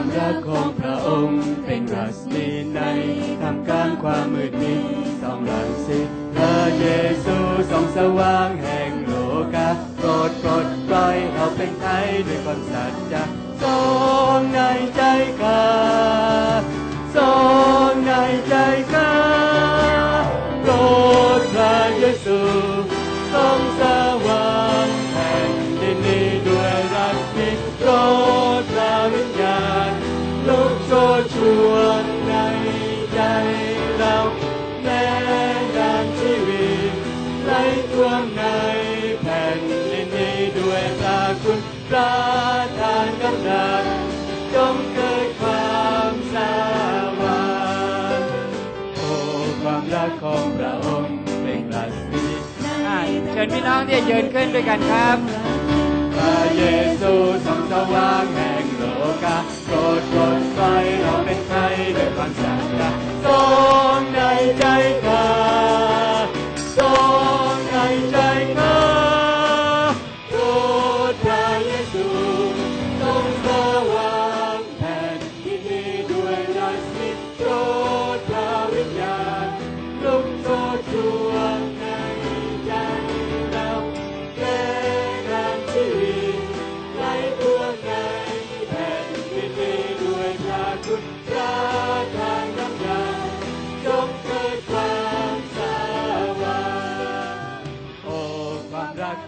ความรักของพระองค์ เป็นรัศมีในทำกลางความมืดมิดสองหลังสิพระเยซูสองสว่างแห่งโลกาโปรดปลดปล่อยเราเป็นไทยด้วยความสัจจะ ลุกโชนชวนในใจเราแม้ดังชีวิตไหลท่วมในแผ่นดินนี้ด้วยพระคุณประทานกำลังจงเกิดความสว่างโอ้ความรักของพระองค์เป็นรัศมีเชิญพี่น้องที่จะยืนขึ้นด้วยกันครับพระเยซูส่องสว่างแห่ เรา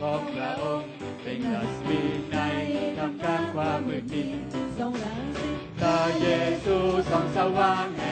ของพระองค์ เป็นรัศมีในทำกลางความมืดมิดส่งรังสิพระเยซูส่องสว่างแห่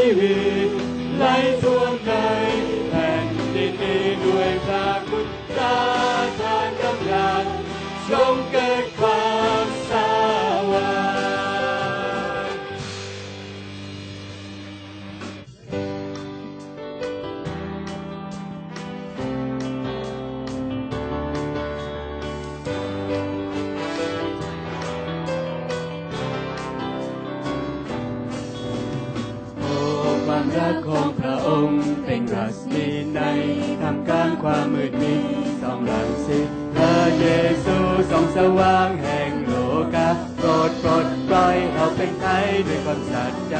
นาชีวิ รักของพระองค์เป็นรัศมีในทำกลางความมืดมิดส่องลังสิพระเยซูส่องสว่างแห่งโลกาโปรดโปรดปล่อยเราเป็นไทยด้วยความสัจ